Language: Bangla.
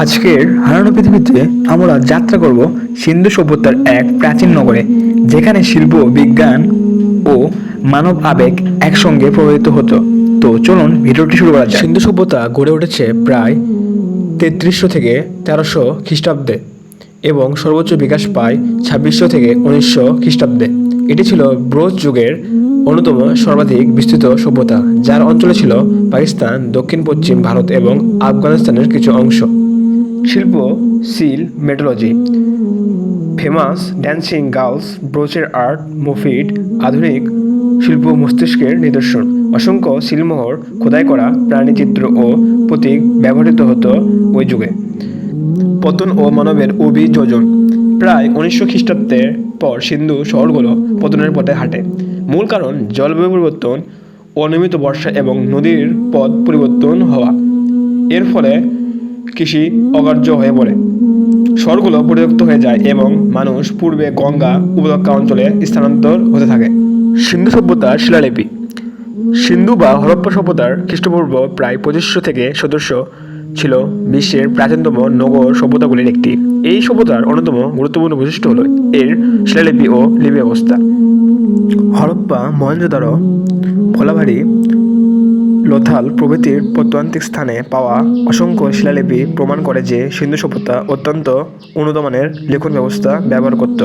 আজকের হারানো পৃথিবীতে আমরা যাত্রা করব সিন্ধু সভ্যতার এক প্রাচীন নগরে, যেখানে শিল্প, বিজ্ঞান ও মানব আবেগ একসঙ্গে প্রভাবিত হতো। তো চলুন ভিডিওটি শুরু করা সিন্ধু সভ্যতা গড়ে উঠেছে প্রায় তেত্রিশশো থেকে তেরোশো খ্রিস্টাব্দে এবং সর্বোচ্চ বিকাশ পায় ছাব্বিশশো থেকে উনিশশো খ্রিস্টাব্দে। এটি ছিল ব্রোজ যুগের অন্যতম সর্বাধিক বিস্তৃত সভ্যতা, যার অঞ্চলে ছিল পাকিস্তান দক্ষিণ পশ্চিম ভারত এবং আফগানিস্তানের কিছু অংশ। শিল্প, সিল, মেটোলজি, ফেমাস ড্যান্সিং গার্লস, ব্রোচের আর্ট, মুফিড, আধুনিক শিল্প মস্তিষ্কের নিদর্শন। অসংখ্য শিলমোহর খোদাই করা প্রাণীচিত্র ও প্রতীক ব্যবহৃত হতো ওই যুগে। পতন ও মানবের অভিযোজন। প্রায় উনিশশো খ্রিস্টাব্দের পর সিন্ধু শহরগুলো পতনের পথে হাঁটে। মূল কারণ জলবায়ু পরিবর্তন, অনিয়মিত বর্ষা এবং নদীর পথ পরিবর্তন হওয়া। এর ফলে কৃষি অকার্য হয়ে পড়ে। শহরগুলো পরিত্যক্ত হয়ে যায় এবং মানুষ পূর্বে গঙ্গা, উপত্যকা অঞ্চলে স্থানান্তর হতে থাকে। সিন্ধু সভ্যতার শিলালিপি। সিন্ধু বা হরপ্পা সভ্যতার খ্রিস্টপূর্ব প্রায় পঁচিশশো থেকে সদস্য ছিল বিশ্বের প্রাচীনতম নগর সভ্যতাগুলির একটি। এই সভ্যতার অন্যতম গুরুত্বপূর্ণ বৈশিষ্ট্য হল এর শিলালিপি ও লিপি ব্যবস্থা হরপ্পা মহেঞ্জোদারো ভোলাভারি লোথাল প্রভৃতির প্রত্যান্তিক স্থানে পাওয়া অসংখ্য শিলালিপি প্রমাণ করে যে সিন্ধু সভ্যতা অত্যন্ত উন্নতমানের লিখন ব্যবস্থা ব্যবহার করত।